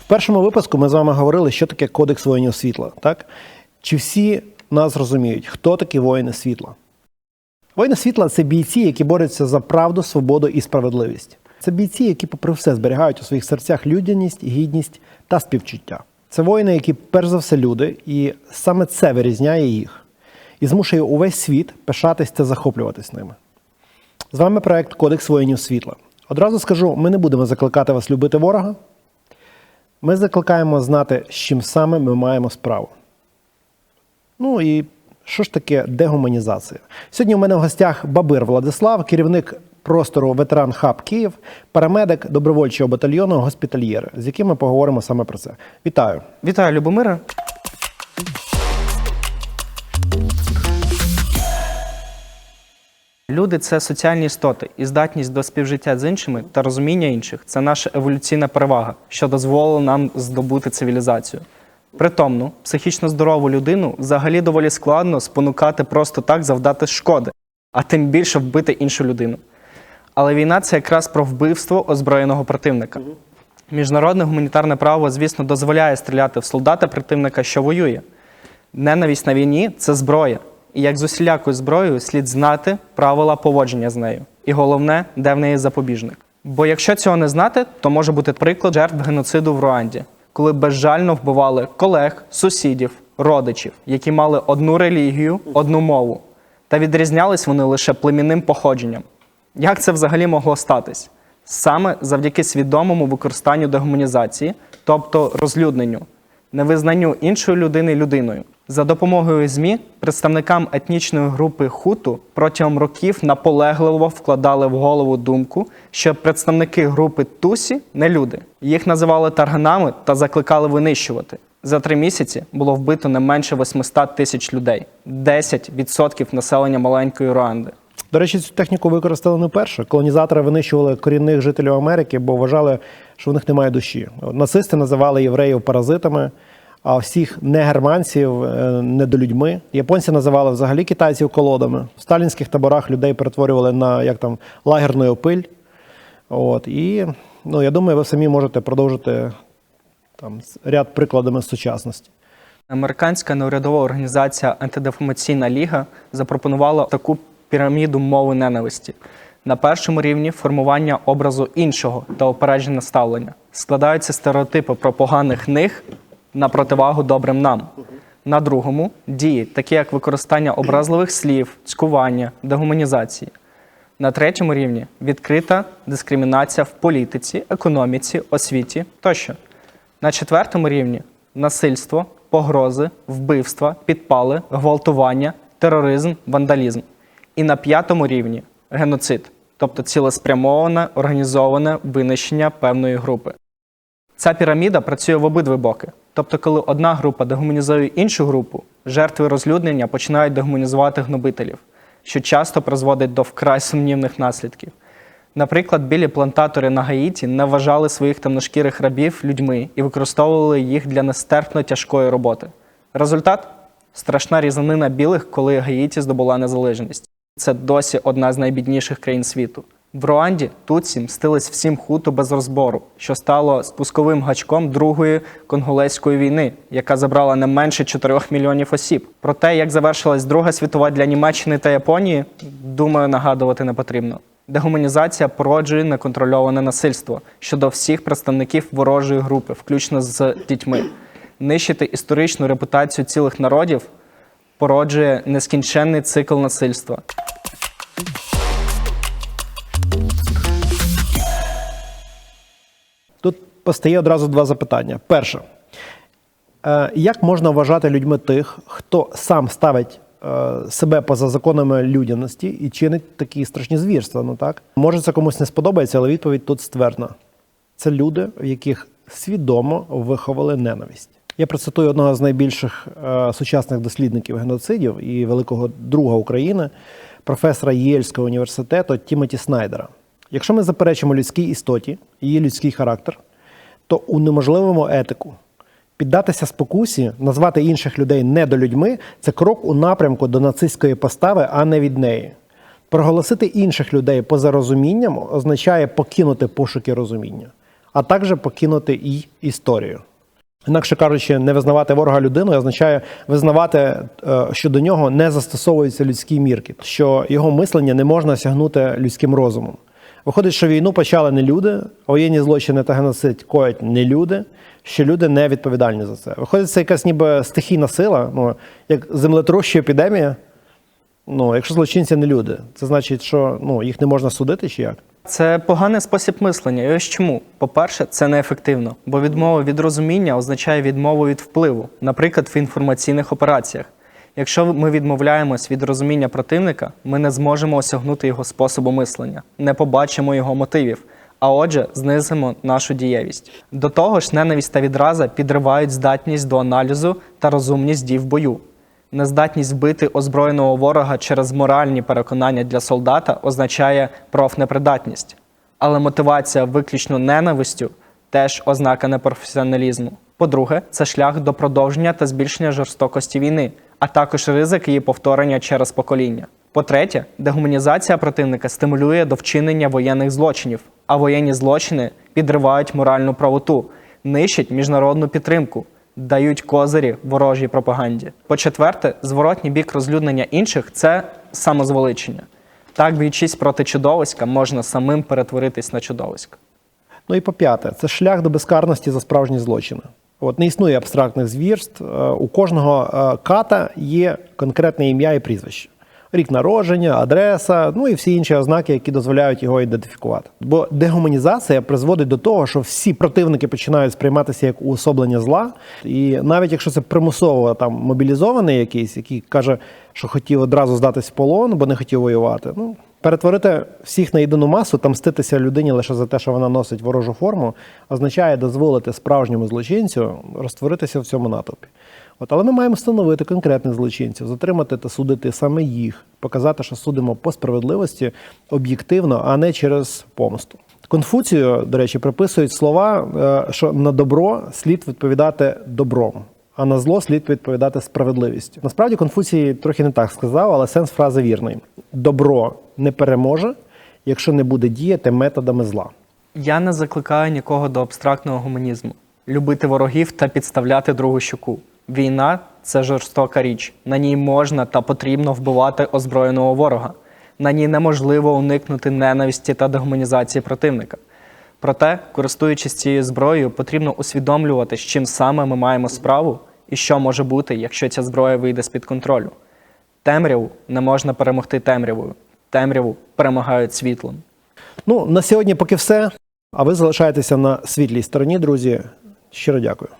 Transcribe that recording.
В першому випуску ми з вами говорили, що таке Кодекс воїнів світла. Так? Чи всі нас розуміють, хто такі воїни світла? Воїни світла це бійці, які борються за правду, свободу і справедливість. Це бійці, які, попри все, зберігають у своїх серцях людяність, гідність та співчуття. Це воїни, які перш за все люди, і саме це вирізняє їх і змушує увесь світ пишатись та захоплюватись ними. З вами проект Кодекс воїнів світла. Одразу скажу, ми не будемо закликати вас любити ворога. Ми закликаємо знати, з чим саме ми маємо справу. Ну і що ж таке дегуманізація? Сьогодні у мене в гостях Бабир Владислав, керівник простору ветеран Хаб Київ, парамедик добровольчого батальйону Госпітальєри, з яким ми поговоримо саме про це. Вітаю! Вітаю, Любомира. Люди це соціальні істоти, і здатність до співжиття з іншими та розуміння інших це наша еволюційна перевага, що дозволила нам здобути цивілізацію. Притомну, психічно здорову людину взагалі доволі складно спонукати просто так завдати шкоди, а тим більше вбити іншу людину. Але війна це якраз про вбивство озброєного противника. Міжнародне гуманітарне право, звісно, дозволяє стріляти в солдата противника, що воює. Ненависть на війні це зброя. І як з усілякою зброєю слід знати правила поводження з нею. І головне, де в неї запобіжник. Бо якщо цього не знати, то може бути приклад жертв геноциду в Руанді, коли безжально вбивали колег, сусідів, родичів, які мали одну релігію, одну мову, та відрізнялись вони лише племінним походженням. Як це взагалі могло статись? Саме завдяки свідомому використанню дегуманізації, тобто розлюдненню, невизнанню іншої людини людиною. За допомогою ЗМІ представникам етнічної групи Хуту протягом років наполегливо вкладали в голову думку, що представники групи Тусі не люди. Їх називали тарганами та закликали винищувати. За три місяці було вбито не менше 800 тисяч людей, 10% населення маленької Руанди. До речі, цю техніку використали не вперше. Колонізатори винищували корінних жителів Америки, бо вважали, що в них немає душі. Нацисти називали євреїв паразитами, а всіх негерманців е, недолюдьми. Японці називали взагалі китайців колодами. В сталінських таборах людей перетворювали на як там лагерну опиль. От і ну я думаю, ви самі можете продовжити там ряд прикладами сучасності. Американська неурядова організація Антидефамаційна ліга запропонувала таку піраміду мови ненависті. На першому рівні формування образу іншого та опереджене ставлення. Складаються стереотипи про поганих них на противагу добрим нам. На другому дії, такі як використання образливих слів, цькування, дегуманізації. На третьому рівні відкрита дискримінація в політиці, економіці, освіті тощо. На четвертому рівні насильство, погрози, вбивства, підпали, гвалтування, тероризм, вандалізм. І на п'ятому рівні геноцид, тобто цілеспрямоване організоване винищення певної групи. Ця піраміда працює в обидві боки. Тобто, коли одна група дегуманізує іншу групу, жертви розлюднення починають дегуманізувати гнобителів, що часто призводить до вкрай сумнівних наслідків. Наприклад, білі плантатори на Гаїті не вважали своїх темношкірих рабів людьми і використовували їх для нестерпно тяжкої роботи. Результат страшна різанина білих, коли Гаїті здобула незалежність. Це досі одна з найбідніших країн світу. В Руанді Туці мстились всім хуту без розбору, що стало спусковим гачком Другої конголезької війни, яка забрала не менше 4 мільйонів осіб. Про те, як завершилась Друга світова для Німеччини та Японії, думаю, нагадувати не потрібно. Дегуманізація породжує неконтрольоване насильство щодо всіх представників ворожої групи, включно з дітьми. Нищити історичну репутацію цілих народів породжує нескінченний цикл насильства. Постає одразу два запитання. Перше, е, як можна вважати людьми тих, хто сам ставить е, себе поза законами людяності і чинить такі страшні звірства? Ну так може це комусь не сподобається, але відповідь тут ствердна. Це люди, в яких свідомо виховали ненависть. Я процитую одного з найбільших е, сучасних дослідників геноцидів і великого друга України, професора Єльського університету Тімоті Снайдера. Якщо ми заперечимо людській істоті, її людський характер, то унеможливимо етику. Піддатися спокусі, назвати інших людей недолюдьми це крок у напрямку до нацистської постави, а не від неї. Проголосити інших людей поза розумінням означає покинути пошуки розуміння, а також покинути і історію. Інакше кажучи, не визнавати ворога людиною означає визнавати, е, що до нього не застосовуються людські мірки, що його мислення не можна осягнути людським розумом. Виходить, що війну почали не люди, воєнні злочини та геноцид коять не люди, що люди не відповідальні за це. Виходить, це якась ніби стихійна сила, ну як землетроща епідемія. Ну, якщо злочинці не люди, це значить, що ну, їх не можна судити чи як? Це поганий спосіб мислення. І ось чому? По-перше, це неефективно, бо відмова від розуміння означає відмову від впливу, наприклад, в інформаційних операціях. Якщо ми відмовляємось від розуміння противника, ми не зможемо осягнути його способу мислення, не побачимо його мотивів, а отже, знизимо нашу дієвість. До того ж, ненависть та відраза підривають здатність до аналізу та розумність дій в бою. Нездатність вбити озброєного ворога через моральні переконання для солдата означає профнепридатність. Але мотивація виключно ненавистю теж ознака непрофесіоналізму. По-друге, це шлях до продовження та збільшення жорстокості війни, а також ризик її повторення через покоління. По-третє, дегуманізація противника стимулює до вчинення воєнних злочинів, а воєнні злочини підривають моральну правоту, нищать міжнародну підтримку, дають козирі ворожій пропаганді. По-четверте, зворотній бік розлюднення інших це самозвеличення. Так, б'ючись проти чудовиська, можна самим перетворитись на чудовисько. Ну і по п'яте, це шлях до безкарності за справжні злочини. От не існує абстрактних звірств. Е, У кожного е, ката є конкретне ім'я і прізвище. Рік народження, адреса, ну і всі інші ознаки, які дозволяють його ідентифікувати. Бо дегуманізація призводить до того, що всі противники починають сприйматися як уособлення зла. І навіть якщо це примусово там мобілізований якийсь, який каже, що хотів одразу здатись в полон, бо не хотів воювати. Ну перетворити всіх на єдину масу та мститися людині лише за те, що вона носить ворожу форму, означає дозволити справжньому злочинцю розтворитися в цьому натовпі. От, але ми маємо встановити конкретних злочинців, затримати та судити саме їх, показати, що судимо по справедливості об'єктивно, а не через помсту. Конфуцію, до речі, приписують слова, е, що на добро слід відповідати добром, а на зло слід відповідати справедливістю. Насправді Конфуцій трохи не так сказав, але сенс фрази вірний: добро не переможе, якщо не буде діяти методами зла. Я не закликаю нікого до абстрактного гуманізму, любити ворогів та підставляти другу щоку. Війна це жорстока річ. На ній можна та потрібно вбивати озброєного ворога. На ній неможливо уникнути ненависті та дегуманізації противника. Проте, користуючись цією зброєю, потрібно усвідомлювати, з чим саме ми маємо справу і що може бути, якщо ця зброя вийде з-під контролю. Темряву не можна перемогти темрявою. Темряву перемагають світлом. Ну, на сьогодні поки все. А ви залишаєтеся на світлій стороні, друзі. Щиро дякую.